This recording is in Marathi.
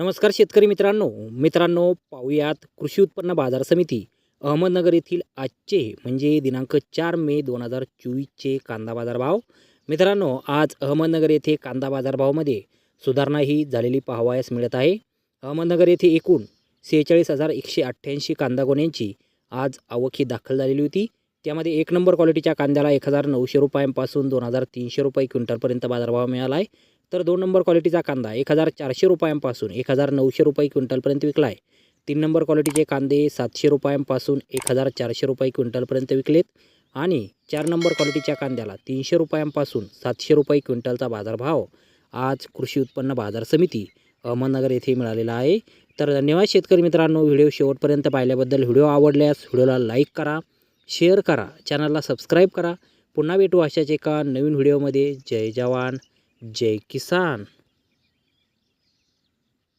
नमस्कार शेतकरी मित्रांनो. मित्रांनो पाहूयात कृषी उत्पन्न बाजार समिती अहमदनगर येथील आजचे म्हणजे दिनांक चार मे दोन हजार चोवीसचे कांदा बाजार भाव मित्रांनो आज अहमदनगर येथे कांदा बाजारभावामध्ये सुधारणा ही झालेली पाहावयास मिळत आहे. अहमदनगर येथे एकूण सेहेचाळीस हजार एकशे अठ्ठ्याऐंशी कांदा गोण्यांची आज आवक ही दाखल झालेली होती. त्यामध्ये एक नंबर क्वालिटीच्या कांद्याला एक हजार नऊशे रुपयांपासून दोन हजार तीनशे रुपये क्विंटलपर्यंत बाजारभाव मिळाला आहे. तर दोन नंबर क्वालिटीचा कांदा एक हजार चारशे रुपयांपासून एक हजार नऊशे रुपये क्विंटलपर्यंत विकला आहे तीन नंबर क्वालिटीचे कांदे सातशे रुपयांपासून एक हजार चारशे रुपये क्विंटलपर्यंत विकलेत. आणि चार नंबर क्वालिटीच्या कांद्याला तीनशे रुपयांपासून सातशे रुपये क्विंटलचा बाजारभाव आज कृषी उत्पन्न बाजार समिती अहमदनगर येथे मिळालेला आहे. तर धन्यवाद शेतकरी मित्रांनो व्हिडिओ शेवटपर्यंत पाहिल्याबद्दल व्हिडिओ आवडल्यास व्हिडिओला लाईक करा शेअर करा चॅनलला सबस्क्राईब करा. पुन्हा भेटू अशाच एका नवीन व्हिडिओमध्ये. जय जवान. जय किसान